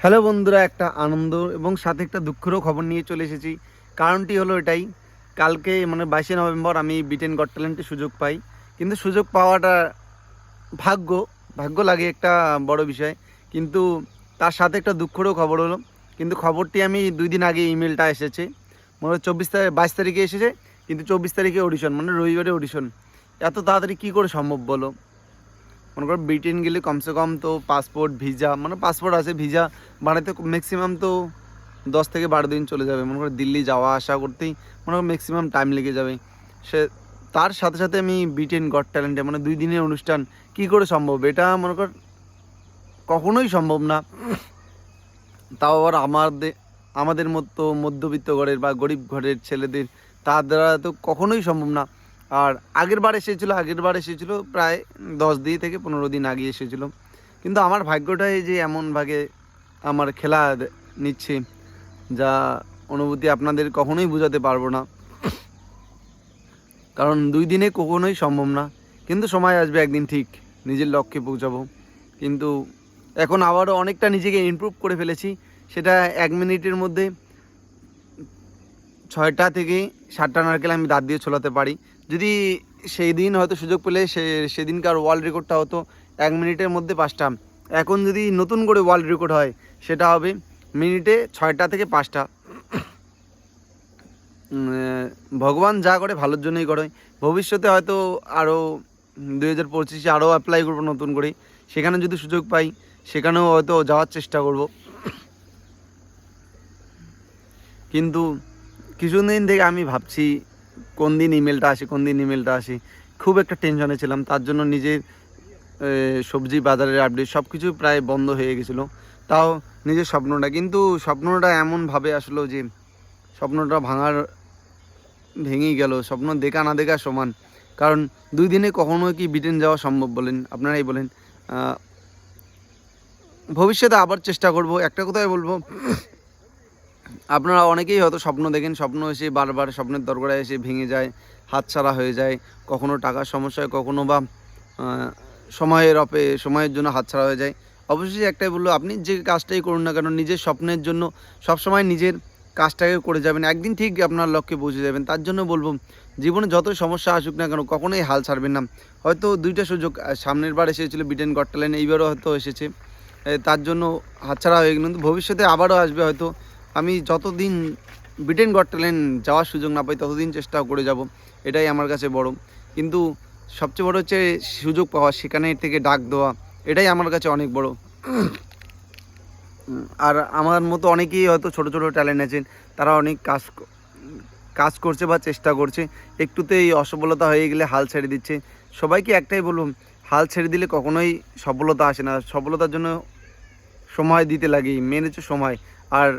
Hello বন্ধুরা, একটা আনন্দ এবং সাথে একটা দুঃখেরও খবর নিয়ে চলে এসেছি। কারণটি হলো এটাই, কালকে মানে বাইশে নভেম্বর আমি বিটেন গট ট্যালেন্টে সুযোগ পাই। কিন্তু সুযোগ পাওয়াটা ভাগ্য ভাগ্য লাগে একটা বড় বিষয়। কিন্তু তার সাথে একটা দুঃখেরও খবর হলো। কিন্তু খবরটি আমি দুই দিন আগে ইমেলটা এসেছে। মনে হয় চব্বিশ তারিখ, বাইশ তারিখে এসেছে, কিন্তু চব্বিশ তারিখে অডিশন মানে রবিবারে অডিশন এত তাড়াতাড়ি কী করে সম্ভব বলো? মনে করো ব্রিটেন গেলে কমসে কম তো পাসপোর্ট ভিসা মানে পাসপোর্ট আছে ভিসা বানাতে ম্যাক্সিমাম তো দশ থেকে বারো দিন চলে যাবে। মনে করো দিল্লি যাওয়া আসা করতেই মনে করো ম্যাক্সিমাম টাইম লেগে যাবে। সে তার সাথে সাথে আমি ব্রিটেন গড ট্যালেন্টে মানে দুই দিনের অনুষ্ঠান কি করে সম্ভব? এটা মনে কর কখনোই সম্ভব না। তাও আবার আমাদের আমাদের মতো মধ্যবিত্ত ঘরের বা গরিব ঘরের ছেলেদের তার দ্বারা তো কখনোই সম্ভব না। আর আগের বার এসেছিল, আগের বার এসেছিল প্রায় দশ দিন থেকে পনেরো দিন আগে এসেছিল। কিন্তু আমার ভাগ্যটাই যে এমন ভাগে আমার খেলা নিচ্ছে যা অনুভূতি আপনাদের কখনোই বোঝাতে পারব না। কারণ দুই দিনে কখনোই সম্ভব না। কিন্তু সময় আসবে, একদিন ঠিক নিজের লক্ষ্যে পৌঁছাবো। কিন্তু এখন আবারও অনেকটা নিজেকে ইমপ্রুভ করে ফেলেছি। সেটা এক মিনিটের মধ্যে ছয়টা থেকে সাতটা নারকেল আমি দাঁত দিয়ে ছোলাতে পারি। যদি সেই দিন হয়তো সুযোগ পেলে সে, সেদিনকার ওয়ার্ল্ড রেকর্ডটা হতো এক মিনিটের মধ্যে পাঁচটা। এখন যদি নতুন করে ওয়ার্ল্ড রেকর্ড হয়, সেটা হবে মিনিটে ছয়টা থেকে পাঁচটা। ভগবান যা করে ভালোর জন্যই করে। ভবিষ্যতে হয়তো আরও দুই হাজার পঁচিশে আরও অ্যাপ্লাই করব নতুন করে। সেখানে যদি সুযোগ পাই, সেখানেও হয়তো যাওয়ার চেষ্টা করব। কিন্তু কিছুদিন থেকে আমি ভাবছি কোন দিন ইমেলটা আসে, কোন দিন ইমেলটা আসে। খুব একটা টেনশনে ছিলাম, তার জন্য নিজের সবজি বাজারের আপডেট সব কিছু প্রায় বন্ধ হয়ে গেছিল। তাও নিজের স্বপ্নটা, কিন্তু স্বপ্নটা এমনভাবে আসলো যে, স্বপ্নটা ভাঙার, ভেঙেই গেল, স্বপ্ন দেখা না দেখা সমান। কারণ দুই দিনে কখনো কি ব্রিটেন যাওয়া সম্ভব বলেন? আপনারাই বলেন। ভবিষ্যতে আবার চেষ্টা করব। একটা কথাই বলব আপনারা অনেকেই হয়তো স্বপ্ন দেখেন, স্বপ্ন এসে বারবার স্বপ্নের দরকারে এসে ভেঙে যায়, হাতছাড়া হয়ে যায়, কখনো টাকার সমস্যায়, কখনো বা সময়ের অপে, সময়ের জন্য হাতছাড়া হয়ে যায়। অবশ্যই একটাই বলল, আপনি যে কাজটাই করুন না কেন, নিজের স্বপ্নের জন্য সবসময় নিজের কাজটাকে করে যাবেন। একদিন ঠিক আপনার লক্ষ্যে পৌঁছে যাবেন। তার জন্য বলব, জীবনে যতই সমস্যা আসুক না কেন, কখনোই হাল ছাড়বেন না। হয়তো দুইটা সুযোগ সামনের বার এসেছিল ব্রিটেন গট্টালেন এইবারও হয়তো এসেছে। তার জন্য হাতছাড়া হয়ে গেল। কিন্তু ভবিষ্যতে আবারও আসবে হয়তো আমি যতদিন ব্রিটেন গড় ট্যালেন্ট যাওয়ার সুযোগ না পাই, ততদিন চেষ্টা করে যাব। এটাই আমার কাছে বড়। কিন্তু সবচেয়ে বড় হচ্ছে সুযোগ পাওয়া, সেখানে থেকে ডাক দেওয়া, এটাই আমার কাছে অনেক বড়। আর আমার মতো অনেকেই হয়তো ছোট ছোট ট্যালেন্ট আছেন তারা অনেক কাজ কাজ করছে বা চেষ্টা করছে, একটুতেই অসফলতা হয়ে গেলে হাল ছেড়ে দিচ্ছে। সবাইকে একটাই বলব হাল ছেড়ে দিলে কখনোই সফলতা আসে না। সফলতার জন্য সময় দিতে লাগে, মেন হচ্ছে সময়। আর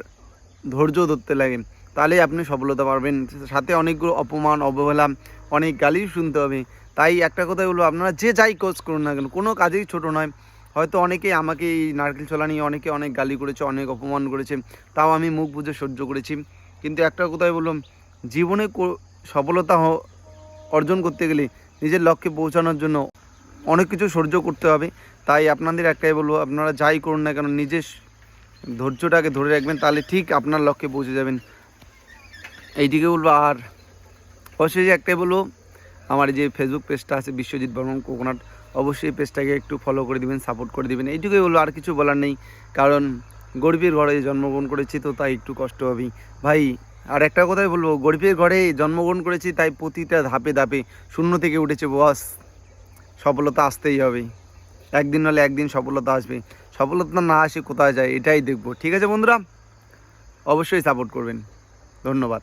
ধৈর্য ধরতে লাগে। তাহলেই আপনি সফলতা পারবেন। সাথে অনেকগুলো অপমান, অবহেলা, অনেক গালি শুনতে হবে। তাই একটা কথাই বলব, আপনারা যে যাই কোচ করুন না কেন, কোনো কাজেই ছোট নয়। হয়তো অনেকে আমাকে এই নারকেল ছোলা নিয়ে অনেকে অনেক গালি করেছে, অনেক অপমান করেছে। তাও আমি মুখ বুঝে সহ্য করেছি। কিন্তু একটা কথাই বললাম জীবনে সফলতা অর্জন করতে গেলে নিজের লক্ষ্যে পৌঁছানোর জন্য অনেক কিছু সহ্য করতে হবে। তাই আপনাদের একটাই বলব, আপনারা যাই করুন না কেন, নিজের ধৈর্যটাকে ধরে রাখবেন, তাহলে ঠিক আপনার লক্ষ্যে পৌঁছে যাবেন। এইদিকে বলব, আর অবশ্যই একটাই বলব, আমার যে ফেসবুক পেজটা আছে, বিশ্বজিৎ বর্মন কোকোনাট, অবশ্যই পেজটাকে একটু ফলো করে দিবেন সাপোর্ট করে দিবেন। এইটুকুই বলব, আর কিছু বলার নেই, কারণ গরিবের ঘরে জন্মগ্রহণ করেছি তো তাই একটু কষ্ট হবেই ভাই, আর একটা কথাই বলব, গরিবের ঘরে জন্মগ্রহণ করেছি তাই প্রতিটা ধাপে ধাপে শূন্য থেকে উঠেছে বস সফলতা আসতেই হবে। একদিন হলে একদিন সফলতা আসবে। সফলতা না আসে কোথায় যায় এটাই দেখব। ঠিক আছে বন্ধুরা? অবশ্যই সাপোর্ট করবেন। ধন্যবাদ।